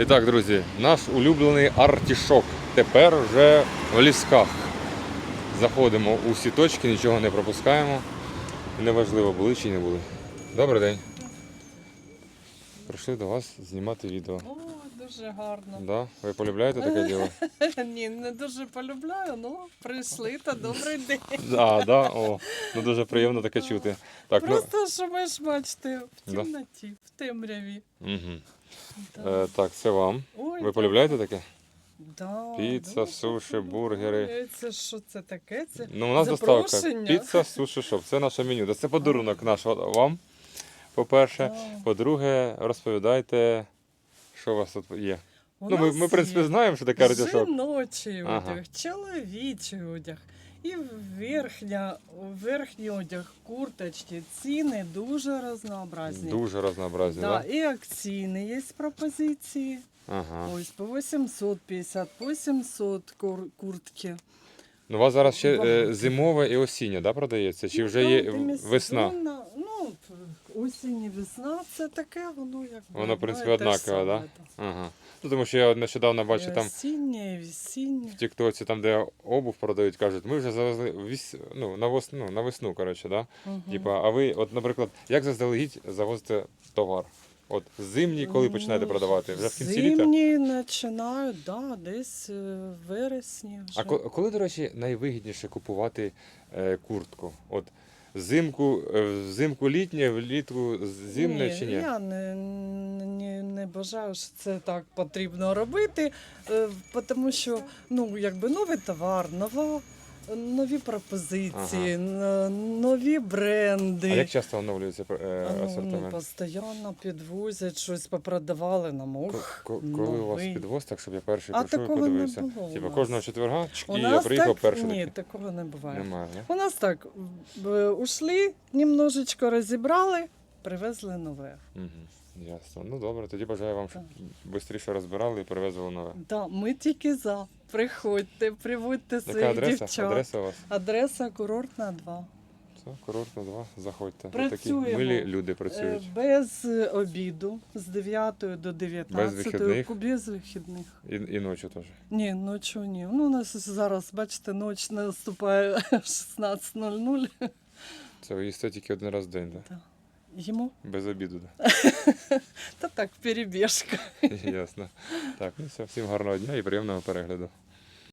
І так, друзі, наш улюблений артішок. Тепер вже в лісках. Заходимо у всі точки, нічого не пропускаємо. Неважливо, були чи не були. Добрий день. Прийшли до вас знімати відео. Дуже гарно. Да? Ви полюбляєте таке діло? Ні, не дуже полюбляю, ну прийшли та добрий день. Да, да? О, ну дуже приємно таке чути. Так, ну, Просто що ви ж бачите в Да. темноті, в темряві. угу. Да. е, так, це вам. Ой, Ви полюбляєте таке? да, Піца, дуже суші, бургери. подобається. Що це таке? Це Ну, у нас доставка. запрошення? Піца, суші, шоп. Це наше меню. Це подарунок наш вам, по-перше. Да. По-друге, розповідайте, що у вас тут є. У ну, ми, нас ми, в принципі, є знаємо, що таке артишок. Жіночий одяг, Ага. чоловічий одяг. І верхня, верхній одяг, курточки, ціни дуже разнообразні. Дуже разнообразні, Да, так? і акційні є пропозиції. Ага. Ось по 850, по 700 кур- куртки. Ну, у вас зараз ще е, Багато. зимове і осіннє, да, продається? Чи Ну, вже там є демісезонна, весна? Ну, осінь і весна це таке, воно як Воно, в принципі, однакове, да? да? Ага. Ну, тому що я нещодавно бачив там Осіннє, і весіннє. в Тіктоці, там, де обув продають, кажуть, ми вже завезли віс... ну, на, вос... ну, на весну, коротше, да? Типа, а ви, от, наприклад, як заздалегідь завозите товар? От зимній, коли починаєте Ну, продавати? Вже в кінці літа? Зимні починають, да, десь е, в вересні вже. А ко- коли, до речі, найвигідніше купувати е, куртку? От взимку, е, взимку літнє, влітку зимне ні, чи ні? Я не, не, не бажаю, що це так потрібно робити, е, тому що ну, якби новий товар, нова, нові пропозиції, н- нові бренди. А як часто оновлюється е, ну, асортимент? постійно підвозять, щось попродавали нам. Ко- Коли у вас новий. підвоз, так щоб я перший А прийшов і такого не подивився? було у Типа нас. кожного четверга У я нас приїхав так, перший ні, такий. такого не буває. Немає, да? У нас так, в- ушли, немножечко розібрали, привезли нове. Ясно. Ну добре, тоді бажаю вам, щоб швидше розбирали і привезли нове. Да, ми тільки за. Приходьте, приводьте Яка своїх адреса? дівчат. Адреса у вас? Адреса курортна 2. Все, курортно 2, заходьте. Такі Працюємо. милі люди Е, працюють. Без е, обіду з 9 до 19. вихідних? Без вихідних. І, і ночі теж. Ні, ночі ні. Ну, у нас зараз, бачите, ніч наступає 16.00. Це ви їсте тільки один раз в день, так? Йому? Без обіду, так? Та так, перебіжка. Ясно. Так, ну все, всім гарного дня і приємного перегляду.